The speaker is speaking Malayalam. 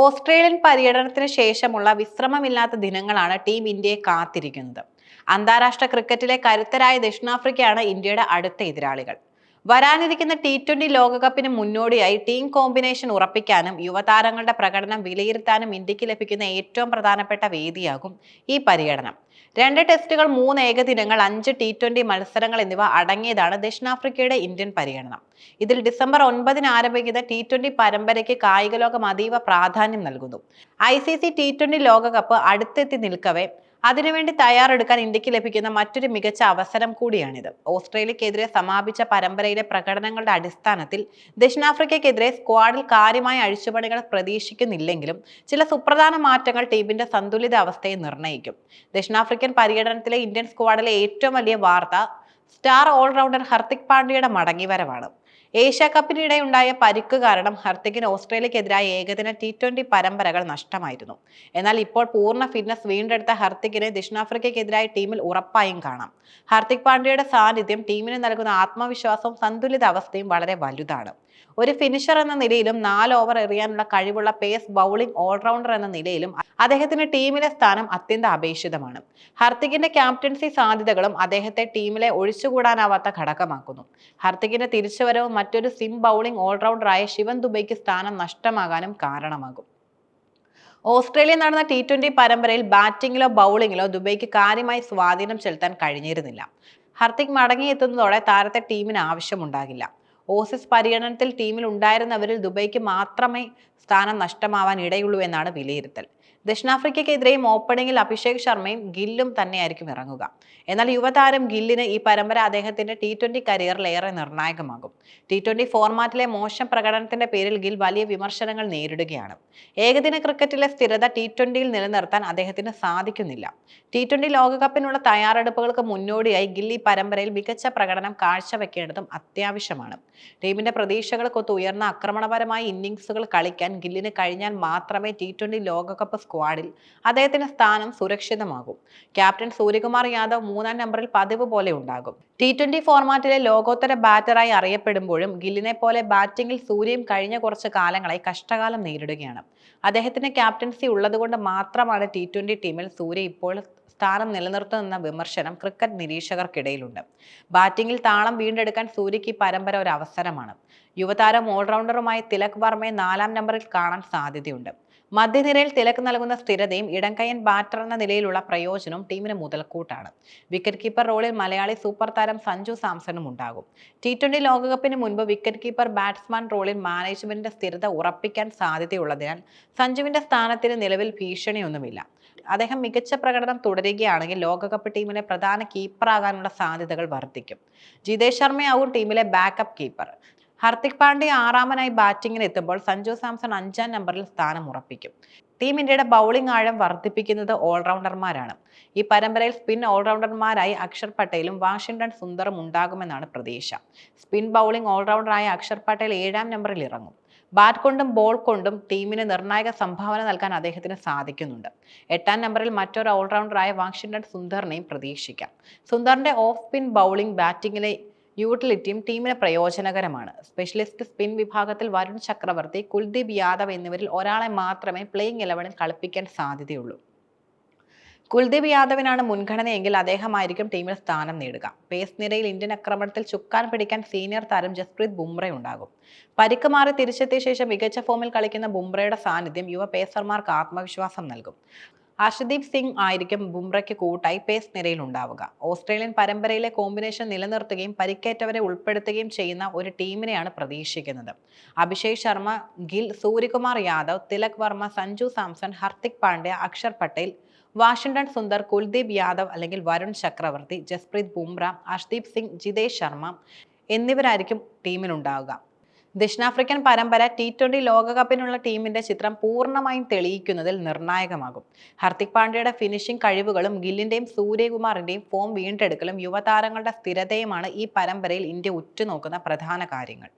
ഓസ്ട്രേലിയൻ പര്യടനത്തിന് ശേഷമുള്ള വിശ്രമമില്ലാത്ത ദിനങ്ങളാണ് ടീം ഇന്ത്യയെ കാത്തിരിക്കുന്നത്. അന്താരാഷ്ട്ര ക്രിക്കറ്റിലെ കരുത്തരായ ദക്ഷിണാഫ്രിക്കയാണ് ഇന്ത്യയുടെ അടുത്ത എതിരാളികൾ. വരാനിരിക്കുന്ന ടി ട്വന്റി ലോകകപ്പിന് മുന്നോടിയായി ടീം കോമ്പിനേഷൻ ഉറപ്പിക്കാനും യുവതാരങ്ങളുടെ പ്രകടനം വിലയിരുത്താനും ഇന്ത്യയ്ക്ക് ലഭിക്കുന്ന ഏറ്റവും പ്രധാനപ്പെട്ട വേദിയാകും ഈ പര്യടനം. രണ്ട് ടെസ്റ്റുകൾ മൂന്ന് ഏകദിനങ്ങൾ അഞ്ച് ടി ട്വന്റി മത്സരങ്ങൾ എന്നിവ അടങ്ങിയതാണ് ദക്ഷിണാഫ്രിക്കയുടെ ഇന്ത്യൻ പര്യടനം. ഇതിൽ ഡിസംബർ ഒൻപതിന് ആരംഭിക്കുന്ന ടി ട്വന്റി പരമ്പരയ്ക്ക് കായിക ലോകം അതീവ പ്രാധാന്യം നൽകുന്നു. I C C T twenty ലോകകപ്പ് അടുത്തെത്തി നിൽക്കവേ അതിനുവേണ്ടി തയ്യാറെടുക്കാൻ ഇന്ത്യയ്ക്ക് ലഭിക്കുന്ന മറ്റൊരു മികച്ച അവസരം കൂടിയാണിത്. ഓസ്ട്രേലിയക്കെതിരെ സമാപിച്ച പരമ്പരയിലെ പ്രകടനങ്ങളുടെ അടിസ്ഥാനത്തിൽ ദക്ഷിണാഫ്രിക്കയ്ക്കെതിരെ സ്ക്വാഡിൽ കാര്യമായ അഴിച്ചുപണികൾ പ്രതീക്ഷിക്കുന്നില്ലെങ്കിലും ചില സുപ്രധാന മാറ്റങ്ങൾ ടീമിന്റെ സന്തുലിത അവസ്ഥയെ നിർണയിക്കും ദക്ഷിണാഫ്രിക്കൻ പര്യടനത്തിലെ ഇന്ത്യൻ സ്ക്വാഡിലെ ഏറ്റവും വലിയ വാർത്ത സ്റ്റാർ ഓൾറൗണ്ടർ ഹർദിക് പാണ്ഡ്യയുടെ മടങ്ങിവരവാണ്. ഏഷ്യ കപ്പിനിടെയുണ്ടായ പരിക്ക് കാരണം ഹർത്തിക്കിന് ഓസ്ട്രേലിയക്കെതിരായ ഏകദിന ടി ട്വന്റി പരമ്പരകൾ നഷ്ടമായിരുന്നു. എന്നാൽ ഇപ്പോൾ പൂർണ ഫിറ്റ്നസ് വീണ്ടെടുത്ത ഹർത്തിക്കിനെ ദക്ഷിണാഫ്രിക്കയ്ക്കെതിരായ ടീമിൽ ഉറപ്പായും കാണാം. ഹർത്തിക് പാണ്ഡ്യയുടെ സാന്നിധ്യം ടീമിന് നൽകുന്ന ആത്മവിശ്വാസവും സന്തുലിത അവസ്ഥയും വളരെ വലുതാണ്. ഒരു ഫിനിഷർ എന്ന നിലയിലും നാല് ഓവർ എറിയാനുള്ള കഴിവുള്ള പേസ് ബൗളിംഗ് ഓൾറൗണ്ടർ എന്ന നിലയിലും അദ്ദേഹത്തിന് ടീമിലെ സ്ഥാനം അത്യന്തം അപേക്ഷിതമാണ്. ഹർത്തികിന്റെ ക്യാപ്റ്റൻസി സാധ്യതകളും അദ്ദേഹത്തെ ടീമിലെ ഒഴിച്ചുകൂടാനാവാത്ത ഘടകമാക്കുന്നു. ഹർത്തികിന്റെ തിരിച്ചുവരവും മറ്റൊരു സിം ബൗളിംഗ് ഓൾറൗണ്ടറായ ശിവൻ ദുബൈക്ക് സ്ഥാനം നഷ്ടമാകാനും കാരണമാകും. ഓസ്ട്രേലിയ നടന്ന ടി ട്വന്റി പരമ്പരയിൽ ബാറ്റിംഗിലോ ബൗളിങ്ങിലോ ദുബൈക്ക് കാര്യമായി സ്വാധീനം ചെലുത്താൻ കഴിഞ്ഞിരുന്നില്ല. ഹർത്തിക് മടങ്ങിയെത്തുന്നതോടെ താരത്തെ ടീമിന് ആവശ്യമുണ്ടാകില്ല. ഓസിസ് പര്യടനത്തിൽ ടീമിൽ ഉണ്ടായിരുന്നവരിൽ ദുബൈക്ക് മാത്രമേ സ്ഥാനം നഷ്ടമാവാൻ ഇടയുള്ളൂ എന്നാണ് വിലയിരുത്തൽ. ദക്ഷിണാഫ്രിക്കയ്ക്കെതിരെയും ഓപ്പണിംഗിൽ അഭിഷേക് ശർമ്മയും ഗില്ലും തന്നെയായിരിക്കും ഇറങ്ങുക. എന്നാൽ യുവതാരം ഗില്ലിന് ഈ പരമ്പര അദ്ദേഹത്തിന്റെ ടി ട്വന്റി കരിയറിൽ ഏറെ നിർണായകമാകും. ടി ട്വന്റി ഫോർമാറ്റിലെ മോശം പ്രകടനത്തിന്റെ പേരിൽ ഗിൽ വലിയ വിമർശനങ്ങൾ നേരിടുകയാണ്. ഏകദിന ക്രിക്കറ്റിലെ സ്ഥിരത ടി ട്വന്റിയിൽ നിലനിർത്താൻ അദ്ദേഹത്തിന് സാധിക്കുന്നില്ല. ടി ട്വന്റി ലോകകപ്പിനുള്ള തയ്യാറെടുപ്പുകൾക്ക് മുന്നോടിയായി ഗിൽ ഈ പരമ്പരയിൽ മികച്ച പ്രകടനം കാഴ്ചവെക്കേണ്ടതും അത്യാവശ്യമാണ്. ടീമിന്റെ പ്രതീക്ഷകൾക്കൊത്ത് ഉയർന്ന ആക്രമണപരമായ ഇന്നിംഗ്സുകൾ കളിക്കാൻ ഗില്ലിന് കഴിഞ്ഞാൽ മാത്രമേ ടി ട്വന്റി ലോകകപ്പ് സ്ക്വാഡിൽ അദ്ദേഹത്തിന്റെ സ്ഥാനം സുരക്ഷിതമാകും. ക്യാപ്റ്റൻ സൂര്യകുമാർ യാദവ് മൂന്നാം നമ്പറിൽ പതിവ് പോലെ ഉണ്ടാകും. ടി ട്വന്റി ഫോർമാറ്റിലെ ലോകോത്തര ബാറ്ററായി അറിയപ്പെടുമ്പോഴും ഗില്ലിനെ പോലെ ബാറ്റിംഗിൽ സൂര്യയും കഴിഞ്ഞ കുറച്ച് കാലങ്ങളായി കഷ്ടകാലം നേരിടുകയാണ്. അദ്ദേഹത്തിന്റെ ക്യാപ്റ്റൻസി ഉള്ളതുകൊണ്ട് മാത്രമാണ് ടി ട്വന്റി ടീമിൽ സൂര്യ ഇപ്പോൾ സ്ഥാനം നിലനിർത്തുന്ന വിമർശനം ക്രിക്കറ്റ് നിരീക്ഷകർക്കിടയിലുണ്ട്. ബാറ്റിംഗിൽ താളം വീണ്ടെടുക്കാൻ സൂര്യയ്ക്ക് ഈ പരമ്പര ഒരു അവസരമാണ്. യുവതാരം ഓൾറൗണ്ടറുമായി തിലക് വർമ്മയെ നാലാം നമ്പറിൽ കാണാൻ സാധ്യതയുണ്ട്. മധ്യനിരയിൽ തിലക്ക് നൽകുന്ന സ്ഥിരതയും ഇടംകയ്യൻ ബാറ്റർ എന്ന നിലയിലുള്ള പ്രയോജനവും ടീമിന് മുതൽക്കൂട്ടാണ്. വിക്കറ്റ് കീപ്പർ റോളിൽ മലയാളി സൂപ്പർ താരം സഞ്ജു സാംസണും ഉണ്ടാകും. ടി ട്വന്റി ലോകകപ്പിന് മുൻപ് വിക്കറ്റ് കീപ്പർ ബാറ്റ്സ്മാൻ റോളിൽ മാനേജ്മെന്റിന്റെ സ്ഥിരത ഉറപ്പിക്കാൻ സാധ്യതയുള്ളതിനാൽ സഞ്ജുവിന്റെ സ്ഥാനത്തിന് നിലവിൽ ഭീഷണിയൊന്നുമില്ല. അദ്ദേഹം മികച്ച പ്രകടനം തുടരുകയാണെങ്കിൽ ലോകകപ്പ് ടീമിലെ പ്രധാന കീപ്പറാകാനുള്ള സാധ്യതകൾ വർദ്ധിക്കും. ജിതേഷ് ശർമ്മയാവും ടീമിലെ ബാക്കപ്പ് കീപ്പർ ഹർദിക് പാണ്ഡ്യ ആറാമനായി ബാറ്റിംഗിന് എത്തുമ്പോൾ സഞ്ജു സാംസൺ അഞ്ചാം നമ്പറിൽ സ്ഥാനം ഉറപ്പിക്കും. ടീം ഇന്ത്യയുടെ ബൗളിംഗ് ആഴം വർദ്ധിപ്പിക്കുന്നത് ഓൾറൗണ്ടർമാരാണ്. ഈ പരമ്പരയിൽ സ്പിൻ ഓൾറൗണ്ടർമാരായി അക്ഷർ പട്ടേലും വാഷിംഗ്ടൺ സുന്ദറും ഉണ്ടാകുമെന്നാണ് പ്രതീക്ഷ. സ്പിൻ ബൗളിംഗ് ഓൾറൗണ്ടറായ അക്ഷർ പട്ടേൽ ഏഴാം നമ്പറിൽ ഇറങ്ങും. ബാറ്റ് കൊണ്ടും ബോൾ കൊണ്ടും ടീമിന് നിർണായക സംഭാവന നൽകാൻ അദ്ദേഹത്തിന് സാധിക്കുന്നുണ്ട്. എട്ടാം നമ്പറിൽ മറ്റൊരു ഓൾറൗണ്ടറായ വാഷിംഗ്ടൺ സുന്ദറിനെയും പ്രതീക്ഷിക്കാം. സുന്ദറിന്റെ ഓഫ് സ്പിൻ ബൗളിംഗ് ബാറ്റിംഗിലെ യൂട്ടിലിറ്റിയും ടീമിന് പ്രയോജനകരമാണ്. സ്പെഷ്യലിസ്റ്റ് സ്പിൻ വിഭാഗത്തിൽ വരുൺ ചക്രവർത്തി കുൽദീപ് യാദവ് എന്നിവരിൽ ഒരാളെ മാത്രമേ പ്ലേയിങ് ഇലവനിൽ കളിപ്പിക്കാൻ സാധ്യതയുള്ളൂ. കുൽദീപ് യാദവിനാണ് മുൻഗണനയെങ്കിൽ അദ്ദേഹമായിരിക്കും ടീമിൽ സ്ഥാനം നേടുക. പേസ് നിരയിൽ ഇന്ത്യൻ ആക്രമണത്തിൽ ചുക്കാൻ പിടിക്കാൻ സീനിയർ താരം ജസ്പ്രീത് ബുംറ ഉണ്ടാകും. പരിക്ക് മാറി തിരിച്ചെത്തിയ ശേഷം മികച്ച ഫോമിൽ കളിക്കുന്ന ബുംറയുടെ സാന്നിധ്യം യുവ പേസർമാർക്ക് ആത്മവിശ്വാസം നൽകും. അർഷദീപ് സിംഗ് ആയിരിക്കും ബുംറയ്ക്ക് കൂട്ടായി പേസ് നിരയിൽ ഉണ്ടാവുക. ഓസ്ട്രേലിയൻ പരമ്പരയിലെ കോമ്പിനേഷൻ നിലനിർത്തുകയും പരിക്കേറ്റവരെ ഉൾപ്പെടുത്തുകയും ചെയ്യുന്ന ഒരു ടീമിനെയാണ് പ്രതീക്ഷിക്കുന്നത്. അഭിഷേക് ശർമ്മ ഗിൽ സൂര്യകുമാർ യാദവ് തിലക് വർമ്മ സഞ്ജു സാംസൺ ഹർദിക് പാണ്ഡ്യ അക്ഷർ പട്ടേൽ വാഷിംഗ്ടൺ സുന്ദർ കുൽദീപ് യാദവ് അല്ലെങ്കിൽ വരുൺ ചക്രവർത്തി ജസ്പ്രീത് ബുംറ അർഷ്ദീപ് സിംഗ് ജിതേഷ് ശർമ്മ എന്നിവരായിരിക്കും ടീമിലുണ്ടാവുക. ദക്ഷിണാഫ്രിക്കൻ പരമ്പര ടി ട്വന്റി ലോകകപ്പിനുള്ള ടീമിന്റെ ചിത്രം പൂർണമായും തെളിയിക്കുന്നതിൽ നിർണായകമാകും. ഹർദിക് പാണ്ഡ്യയുടെ ഫിനിഷിംഗ് കഴിവുകളും ഗില്ലിന്റെയും സൂര്യകുമാറിന്റെയും ഫോം വീണ്ടെടുക്കലും യുവതാരങ്ങളുടെ സ്ഥിരതയുമാണ് ഈ പരമ്പരയിൽ ഇന്ത്യ ഉറ്റുനോക്കുന്ന പ്രധാന കാര്യങ്ങൾ.